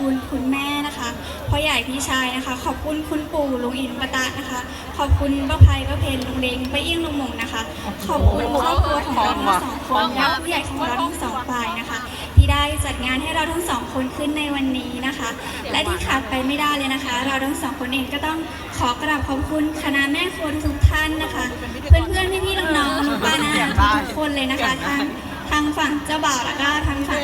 คุณคุณแม่นะคะพ่อใหญ่พี่ชายนะคะ ขอบคุณคุณปู่ลุงอินปตะนะคะ ขอบคุณป้าภัยป้าเพนลุงเล้งป้าอิ่งลุงหมงนะคะ ขอบคุณครอบครัวของเราทั้งสองคนและผู้ใหญ่ของเราทั้งสองฝ่ายนะคะ ที่ได้จัดงานให้เราทั้งสองคนขึ้นในวันนี้นะคะ และที่ขาดไปไม่ได้เลยนะคะ เราทั้งสองคนเองก็ต้องขอกราบขอบคุณคณะแม่ครัวทุกท่านนะคะ เพื่อนๆพี่ๆน้องๆลุงป้านาอาทุกคนเลยนะคะทางทางฝั่งเจ้าบ่าวแล้วก็ทางฝั่ง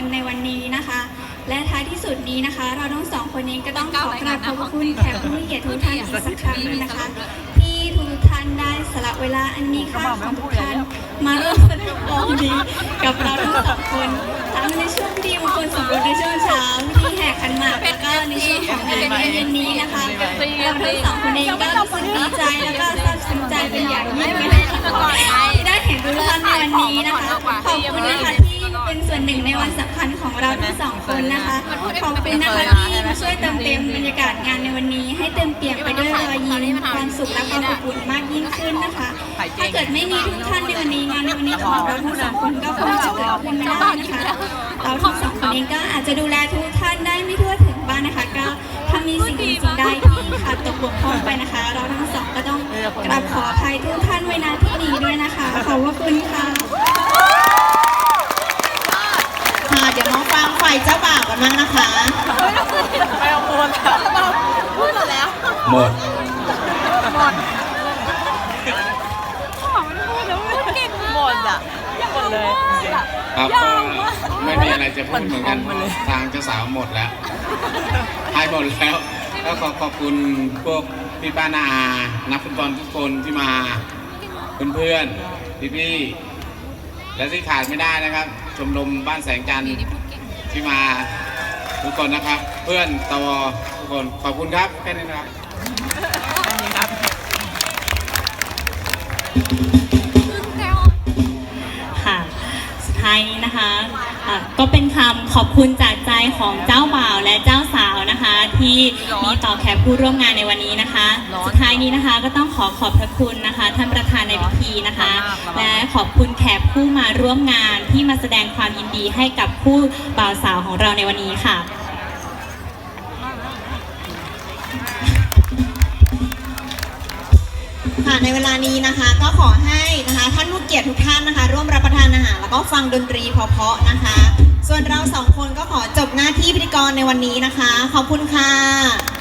นในวันนี้นะคะ และท้ายที่สุดนี้นะคะ เราทั้งสองคนเองก็ต้องขอกราบขอบคุณแขกผู้มีเกียรติทุกท่านอีกสักครั้งหนึ่งนะคะ ที่ทุกท่านได้สละเวลาอันมีค่าของทุกท่านมาร่วมแสดงความยินดีกับเราทั้งสองคนทั้งในช่วงที่มงคลสมรสในช่วงเช้าที่แห่ขันหมากแล้วก็ในช่วงของงานในเย็นนี้นะคะเราทั้งสองคนเองก็รู้สึกดีใจแล้วก็ซาบซึ้งใจเป็นอย่างยิ่ง วนหนึ่งในวันสำคัญของเราทั้งสองคนนะคะขอบคุณนะคะที่มาช่วยเติมเต็มบรรยากาศงานในวันนี้ ให้เต็มเปี่ยมไปด้วยรอยยิ้มความสุขและความอบอุ่นมากยิ่งขึ้นนะคะ ถ้าเกิดไม่มีทุกท่านในวันนี้งานในวันนี้ของเราทั้งสองคนก็คงจะเกิดขึ้นไม่ได้นะคะเราทั้งสองคนเองก็อาจจะดูแลทุกท่านได้ไม่ทั่วถึงบ้างนะคะก็ถ้ามีสิ่งหนึ่งสิ่งใดที่ขาดตกบกพร่องไปนะคะ เราทั้งสองก็ต้องกราบขออภัยทุกท่านไว้ณที่นี้ด้วยนะคะขอบพระคุณค่ะค่ะเดี๋ยวมาฟังฝ่ายเจ้าบ่าวกันบ้างนะคะ ไม่เอาพูดแล้วพูดแล้วหมดหมดอะหมดเลยจริงครับก็ไม่มีอะไรจะพูดเหมือนกันมันพองไปเลยทางเจ้าสาวหมดแล้วให้หมดแล้วก็ขอขอบคุณพวกพี่ป้านาอานักฟุตบอลทุกคนที่มาเพื่อนๆพี่ๆและที่ขาดไม่ได้นะครับ ชมรมบ้านแสงจันทร์ที่มา ทุกคนนะครับ เพื่อนตวทุกคนขอบคุณครับแค่นี้นะครับๆอันนี้ครับค่ะสุดท้ายนี้นะคะอะก็เป็นคำขอบคุณจากใจของเจ้าบ่าวและเจ้าสาว ที่มีต่อแขกผู้ร่วมงานในวันนี้นะคะสุดท้ายนี้นะคะก็ต้องขอขอบพระคุณนะคะ ท่านประธานในพิธีนะคะ และขอบคุณแขกผู้มาร่วมงานที่มาแสดงความยินดีให้กับคู่บ่าวสาวของเราในวันนี้ค่ะ ค่ะในเวลานี้นะคะก็ขอให้นะคะท่านผู้เกียรติทุกท่านนะคะ ร่วมรับประทานอาหารแล้วก็ฟังดนตรีเพราะๆนะคะ ส่วนเราสองคนก็ขอจบหน้าที่พิธีกรในวันนี้นะคะ ขอบคุณค่ะ